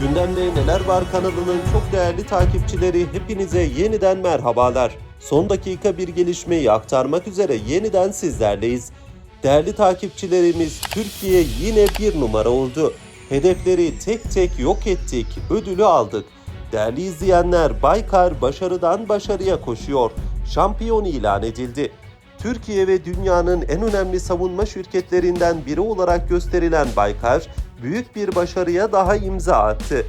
Gündemde Neler Var kanalının çok değerli takipçileri hepinize yeniden merhabalar. Son dakika bir gelişmeyi aktarmak üzere yeniden sizlerleyiz. Değerli takipçilerimiz Türkiye yine bir numara oldu. Hedefleri tek tek yok ettik, ödülü aldık. Değerli izleyenler Baykar başarıdan başarıya koşuyor. Şampiyon ilan edildi. Türkiye ve dünyanın en önemli savunma şirketlerinden biri olarak gösterilen Baykar, büyük bir başarıya daha imza attı.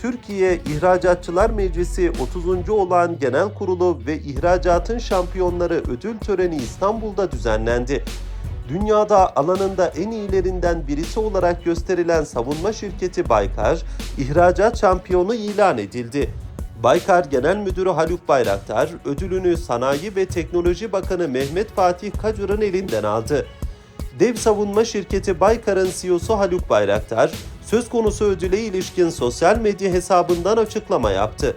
Türkiye İhracatçılar Meclisi 30. olan Genel Kurulu ve İhracatın Şampiyonları ödül töreni İstanbul'da düzenlendi. Dünyada alanında en iyilerinden birisi olarak gösterilen savunma şirketi Baykar, ihracat şampiyonu ilan edildi. Baykar Genel Müdürü Haluk Bayraktar ödülünü Sanayi ve Teknoloji Bakanı Mehmet Fatih Kacur'un elinden aldı. Dev savunma şirketi Baykar'ın CEO'su Haluk Bayraktar, söz konusu ödüle ilişkin sosyal medya hesabından açıklama yaptı.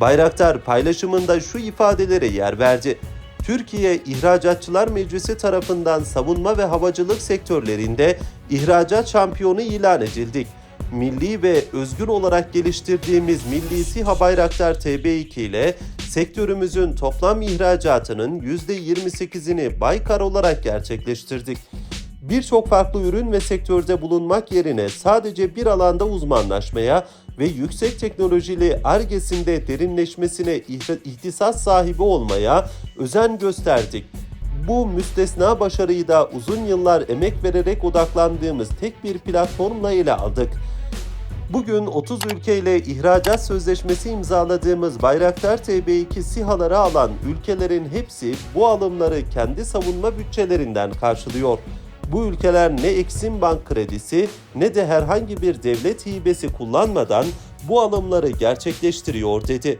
Bayraktar paylaşımında şu ifadelere yer verdi. Türkiye İhracatçılar Meclisi tarafından savunma ve havacılık sektörlerinde ihracat şampiyonu ilan edildik. Milli ve özgür olarak geliştirdiğimiz Milli SİHA Bayraktar TB2 ile sektörümüzün toplam ihracatının %28'ini Baykar olarak gerçekleştirdik. Birçok farklı ürün ve sektörde bulunmak yerine sadece bir alanda uzmanlaşmaya ve yüksek teknolojili argesinde derinleşmesine ihti- ihtisas sahibi olmaya özen gösterdik. Bu müstesna başarıyı da uzun yıllar emek vererek odaklandığımız tek bir platformla ele aldık. Bugün 30 ülkeyle ihracat sözleşmesi imzaladığımız Bayraktar TB2 SİHA'ları alan ülkelerin hepsi bu alımları kendi savunma bütçelerinden karşılıyor. Bu ülkeler ne Eksim Bank kredisi ne de herhangi bir devlet hibesi kullanmadan bu alımları gerçekleştiriyor dedi.